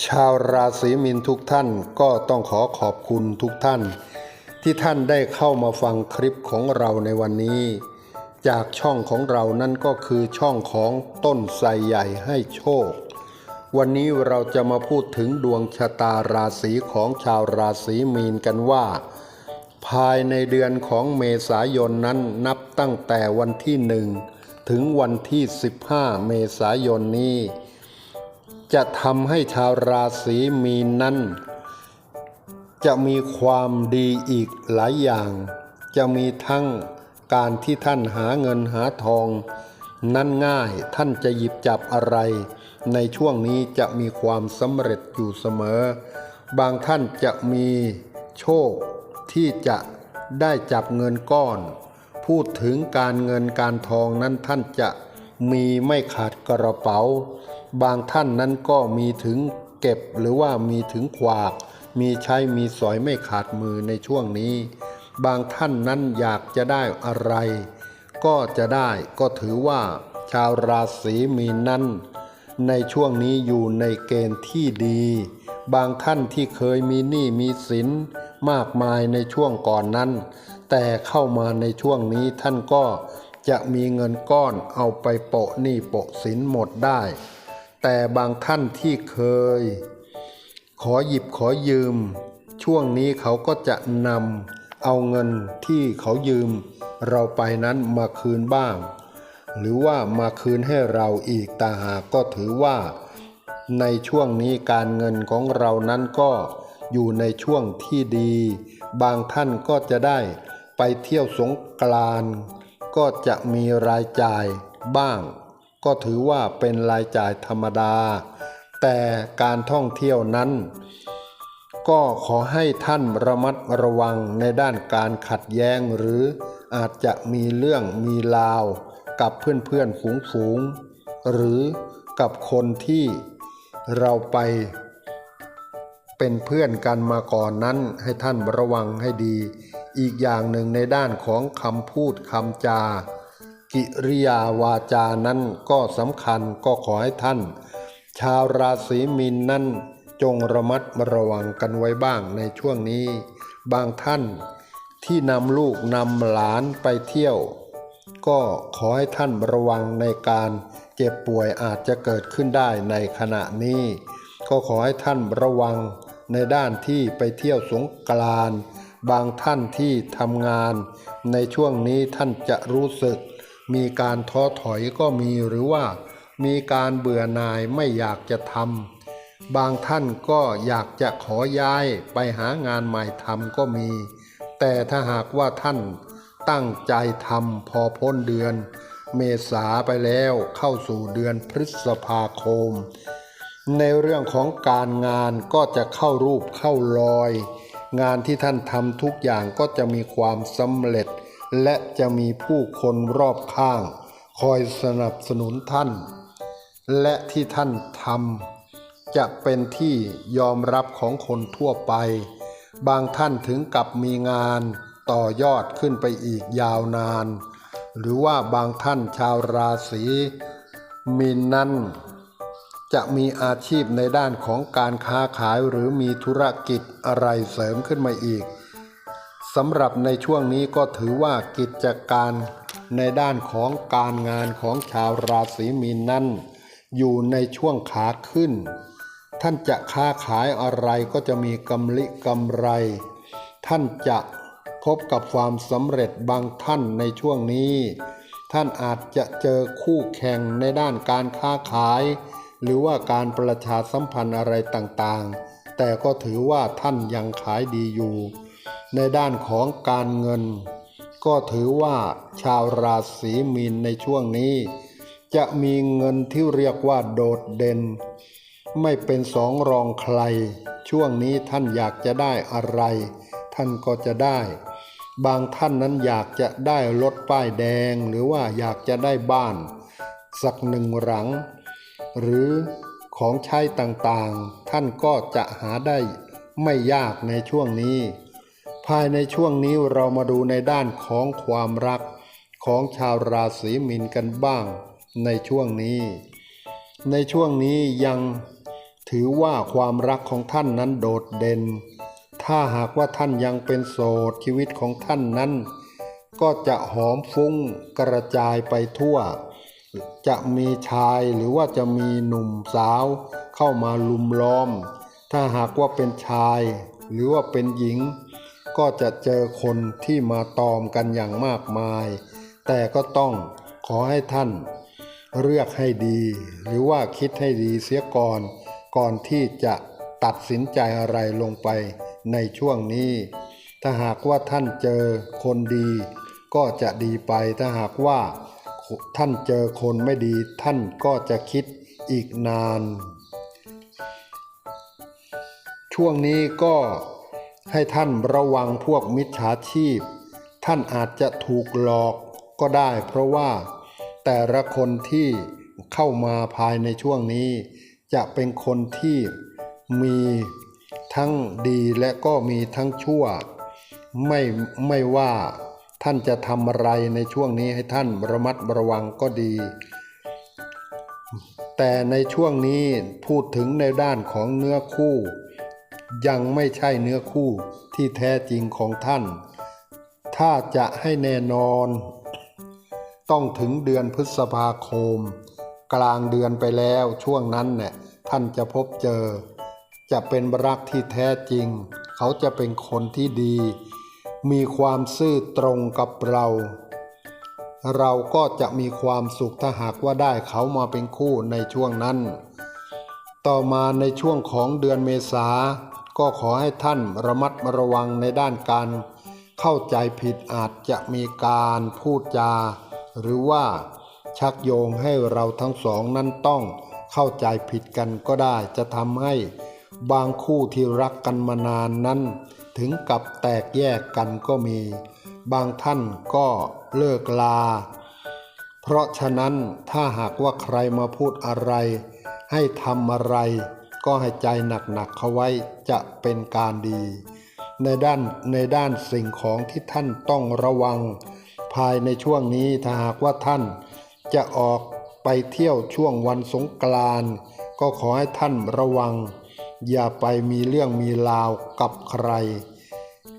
ชาวราศีมีนทุกท่านก็ต้องขอขอบคุณทุกท่าน ที่ท่านได้เข้ามาฟังคลิปของเราในวันนี้ จากช่องของเรานั่นก็คือช่องของต้นไทรใหญ่ให้โชค วันนี้เราจะมาพูดถึงดวงชะตาราศีของชาวราศีมีนกันว่า ภายในเดือนของเมษายนนั้นนับตั้งแต่วันที่หนึ่งถึงวันที่ 15 เมษายนนี้ จะทำให้ชาวราศีมีนนั้น จะมีความดีอีกหลายอย่าง จะมีทั้งการที่ท่านหาเงินหาทอง นั้นง่ายท่านจะหยิบจับอะไร ในช่วงนี้จะมีความสำเร็จอยู่เสมอ บางท่านจะมีโชคที่จะได้จับเงินก้อน พูดถึงการเงินการทองนั้นท่านจะมีไม่ขาดกระเป๋า บางท่านนั้นก็มีถึงเก็บหรือว่ามีถึงขวาก มีใช้มีสอยไม่ขาดมือในช่วงนี้ บางท่านนั้นอยากจะได้อะไร ก็จะได้ก็ถือว่าชาวราศีมีนนั้น ในช่วงนี้อยู่ในเกณฑ์ที่ดี บางท่านที่เคยมีหนี้มีสินมากมายในช่วงก่อนนั้น แต่เข้ามาในช่วงนี้ท่านก็จะมีเงินก้อนเอาไปโปะหนี้โปะสินหมดได้ แต่บางท่านที่เคย ขอหยิบขอยืม ช่วงนี้เขาก็จะนำเอาเงินที่เขายืม เราไปนั้นมาคืนบ้าง หรือว่ามาคืนให้เราอีกตาหากก็ถือว่า ในช่วงนี้การเงินของเรานั้นก็อยู่ในช่วงที่ดี บางท่านก็จะได้ไปเที่ยวสงกรานก็จะมีรายจ่ายบ้าง ก็ถือว่าเป็นรายจ่ายธรรมดา แต่การท่องเที่ยวนั้น ก็ขอให้ท่านระมัดระวังในด้านการขัดแย้งหรืออาจจะมีเรื่องมีราว กับเพื่อนๆฝูงฝูงๆหรือกับคนที่เราไป เป็นเพื่อนกันมาก่อนนั้นให้ท่านระวังให้ดี อีกอย่างหนึ่งในด้านของคำพูดคำจา กิริยาวาจานั้นก็สำคัญก็ขอให้ท่าน ชาวราศีมีนนั้นจงระมัดระวังกันไว้บ้างในช่วงนี้ บางท่านที่นำลูกนำหลานไปเที่ยว ก็ขอให้ท่านระวังในการเจ็บป่วยอาจจะเกิดขึ้นได้ในขณะนี้ ก็ขอให้ท่านระวังในด้านที่ไปเที่ยวสงกรานต์บางท่านที่ทำงาน ในช่วงนี้ท่านจะรู้สึก มีการท้อถอยก็มีหรือว่ามีการเบื่อหน่ายไม่อยากจะทำบางท่านก็อยากจะขอย้ายไปหางานใหม่ทำก็มี แต่ถ้าหากว่าท่านตั้งใจทำพอพ้นเดือน เมษาไปแล้วเข้าสู่เดือนพฤษภาคม ในเรื่องของการงานก็จะเข้ารูปเข้ารอย งานที่ท่านทำทุกอย่างก็จะมีความสำเร็จ และจะมีผู้คนรอบข้าง คอยสนับสนุนท่าน และที่ท่านทำจะเป็นที่ยอมรับของคนทั่วไป บางท่านถึงกับมีงานต่อยอดขึ้นไปอีกยาวนาน หรือว่าบางท่านชาวราศีมีนนั้นจะมีอาชีพในด้านของการค้าขายหรือมีธุรกิจอะไรเสริมขึ้นมาอีก สำหรับในช่วงนี้ก็ถือว่ากิจการในด้านของการงานของชาวราศีมีนนั้น อยู่ในช่วงขาขึ้น ท่านจะค้าขายอะไรก็จะมีกำลิกำไร ท่านจะพบกับความสำเร็จบางท่านในช่วงนี้ ท่านอาจจะเจอคู่แข่งในด้านการค้าขาย หรือว่าการประชาสัมพันธ์อะไรต่างๆ แต่ก็ถือว่าท่านยังขายดีอยู่ ในด้านของการเงิน ก็ถือว่าชาวราศีมีนในช่วงนี้ จะมีเงินที่เรียกว่าโดดเด่น ไม่เป็นสองรองใคร ช่วงนี้ท่านอยากจะได้อะไร ท่านก็จะได้ บางท่านนั้นอยากจะได้รถป้ายแดง หรือว่าอยากจะได้บ้าน สักหนึ่งหลัง หรือของใช้ต่างๆ ท่านก็จะหาได้ไม่ยากในช่วงนี้ ภายในช่วงนี้เรามาดูในด้านของความรักของชาวราศีมีนกันบ้าง ในช่วงนี้ ในช่วงนี้ยังถือว่าความรักของท่านนั้นโดดเด่น ถ้าหากว่าท่านยังเป็นโสดชีวิตของท่านนั้น ก็จะหอมฟุ้งกระจายไปทั่ว จะมีชายหรือว่าจะมีหนุ่มสาวเข้ามาลุมล้อม ถ้าหากว่าเป็นชาย หรือว่าเป็นหญิง ก็จะเจอคนที่มาตอมกันอย่างมากมาย แต่ก็ต้องขอให้ท่าน เลือกให้ดี หรือว่าคิดให้ดีเสียก่อน ก่อนที่จะตัดสินใจอะไรลงไปในช่วงนี้ ถ้าหากว่าท่านเจอคนดี ก็จะดีไป ถ้าหากว่าท่านเจอคนไม่ดี ท่านก็จะคิดอีกนาน ช่วงนี้ก็ ให้ท่านระวังพวกมิจฉาชีพ ท่านอาจจะถูกหลอกก็ได้ เพราะว่าแต่ละคนที่เข้ามาภายในช่วงนี้ จะเป็นคนที่มีทั้งดีและก็มีทั้งชั่ว ไม่ไม่ว่าท่านจะทำอะไรในช่วงนี้ให้ท่านระมัดระวังก็ดี แต่ในช่วงนี้พูดถึงในด้านของเนื้อคู่ ยังไม่ใช่เนื้อคู่ที่แท้จริงของท่าน ถ้าจะให้แน่นอน ต้องถึงเดือนพฤษภาคม กลางเดือนไปแล้วช่วงนั้นเนี่ยท่านจะพบเจอ จะเป็นรักที่แท้จริง เขาจะเป็นคนที่ดี มีความซื่อตรงกับเรา เราก็จะมีความสุขถ้าหากว่าได้เขามาเป็นคู่ในช่วงนั้น ต่อมาในช่วงของเดือนเมษา ก็ขอให้ท่านระมัดระวังในด้านการ เข้าใจผิดอาจจะมีการพูดจา หรือว่าชักโยงให้เราทั้งสองนั้นต้องเข้าใจผิดกันก็ได้ จะทำให้บางคู่ที่รักกันมานานนั้น ถึงกับแตกแยกกันก็มี บางท่านก็เลิกลา เพราะฉะนั้นถ้าหากว่าใครมาพูดอะไร ให้ทำอะไร ก็ให้ใจหนักๆเข้าไว้จะเป็นการดี ในด้านในด้านสิ่งของที่ท่านต้องระวัง ภายในช่วงนี้ถ้าหากว่าท่านจะออกไปเที่ยวช่วงวันสงกรานต์ก็ขอให้ท่านระวัง อย่าไปมีเรื่องมีราวกับใคร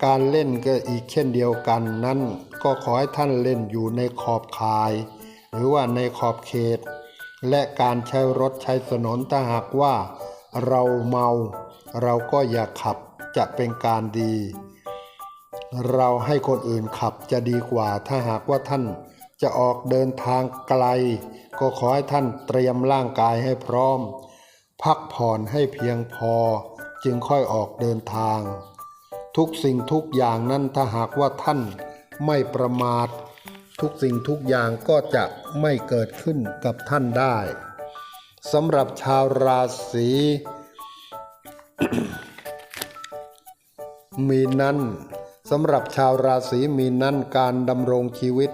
การเล่นก็อีกเช่นเดียวกันนั้น ก็ขอให้ท่านเล่นอยู่ในขอบข่าย หรือว่าในขอบเขต และการใช้รถใช้ถนนถ้าหากว่า เราเมา เราก็อย่าขับจะเป็นการดี เราให้คนอื่นขับจะดีกว่าถ้าหากว่าท่านจะออกเดินทางไกล ก็ขอให้ท่านเตรียมร่างกายให้พร้อม พักผ่อนให้เพียงพอ จึงค่อยออกเดินทาง ทุกสิ่งทุกอย่างนั้นถ้าหากว่าท่านไม่ประมาท ทุกสิ่งทุกอย่างก็จะไม่เกิดขึ้นกับท่านได้ สำหรับชาวราศีมีนั้นสำหรับชาวราศีมีนนั้นการดำรงชีวิต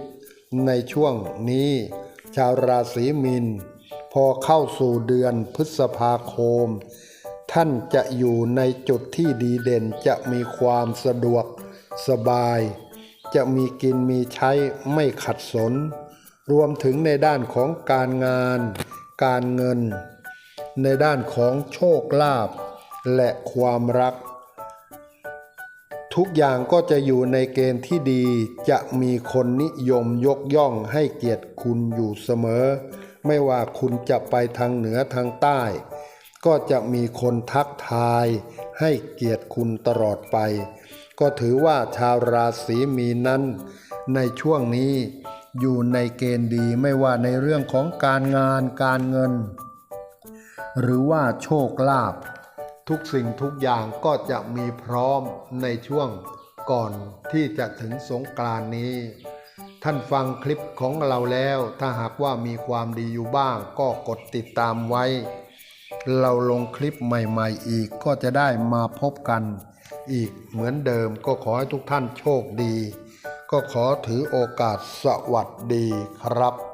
ในช่วงนี้ ชาวราศีมีน พอเข้าสู่เดือนพฤษภาคม ท่านจะอยู่ในจุดที่ดีเด่นจะมีความสะดวกสบาย จะมีกินมีใช้ไม่ขัดสน รวมถึงในด้านของการงาน การเงิน ในด้านของโชคลาภและความรัก ทุกอย่างก็จะอยู่ในเกณฑ์ที่ดีจะมีคนนิยมยกย่องให้เกียรติคุณอยู่เสมอ ไม่ว่าคุณจะไปทางเหนือทางใต้ ก็จะมีคนทักทาย ให้เกียรติคุณตลอดไป ก็ถือว่าชาวราศีมีนั้น ในช่วงนี้ อยู่ในเกณฑ์ดีไม่ว่าในเรื่องของการงานการเงิน หรือว่าโชคลาภทุกสิ่งทุกอย่างก็จะมีพร้อมในช่วงก่อนที่จะถึงสงกรานนี้ ท่านฟังคลิปของเราแล้ว ถ้าหากว่ามีความดีอยู่บ้างก็กดติดตามไว้ เราลงคลิปใหม่ ๆ อีกก็จะได้มาพบกัน อีกเหมือนเดิมก็ขอให้ทุกท่านโชคดี ก็ขอถือโอกาสสวัสดีครับ